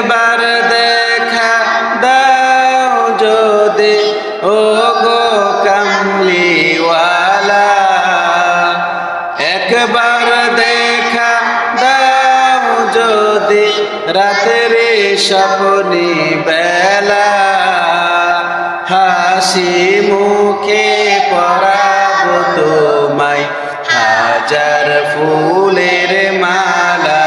একবার দেখা দাও যদি ও গো কামলিওয়ালা। একবার দেখা দাও যদি, রাতের স্বপ্নি বেলা। হাসি মুখে পরাব তোমায় হাজার ফুলের মালা।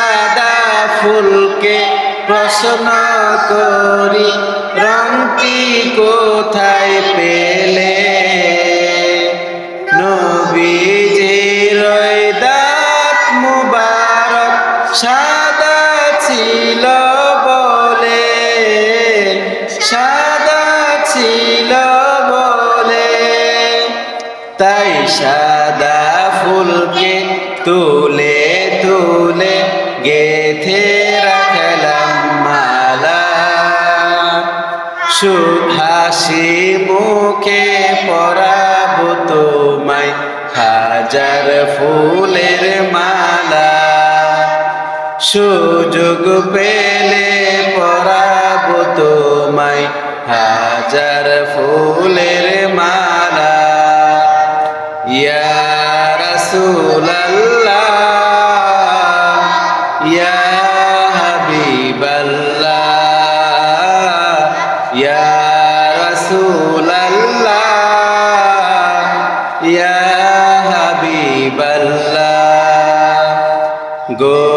ফুলকে প্রশ্ন করি। রংটি কোথায় পেলে? নবীজির দাঁত মুবারক সাদা ছিল বলে। সাদা ছিল বলে। তাই সাদা ফুলকে তুলে তুলে গেথে সুহাসি মুখে পরাব তোমায়। হাজার ফুলের মালা। সুযোগ পেলে পরাব তোমায়। হাজার ফুলের মালা। ইয়া রাসূলাল্লাহ